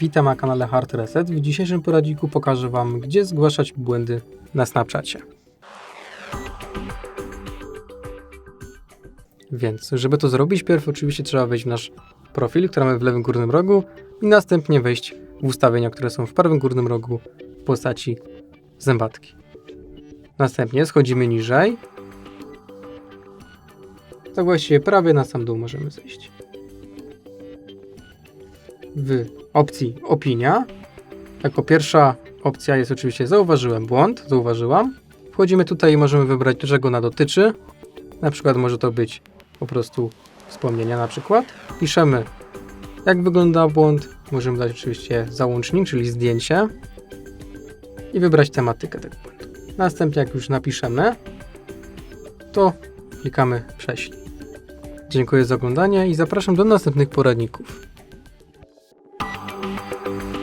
Witam na kanale Hard Reset. W dzisiejszym poradniku pokażę Wam, gdzie zgłaszać błędy na Snapchacie. Więc, żeby to zrobić, pierw oczywiście trzeba wejść w nasz profil, który mamy w lewym górnym rogu i następnie wejść w ustawienia, które są w prawym górnym rogu w postaci zębatki. Następnie schodzimy niżej. Tak właściwie prawie na sam dół możemy zejść. W opcji opinia. Jako pierwsza opcja jest oczywiście zauważyłem błąd, zauważyłam. Wchodzimy tutaj i możemy wybrać, czego ona dotyczy. Na przykład może to być po prostu wspomnienia na przykład. Piszemy, jak wygląda błąd. Możemy dać oczywiście załącznik, czyli zdjęcie i wybrać tematykę tego błędu. Następnie jak już napiszemy, to klikamy prześlij. Dziękuję za oglądanie i zapraszam do następnych poradników. thank you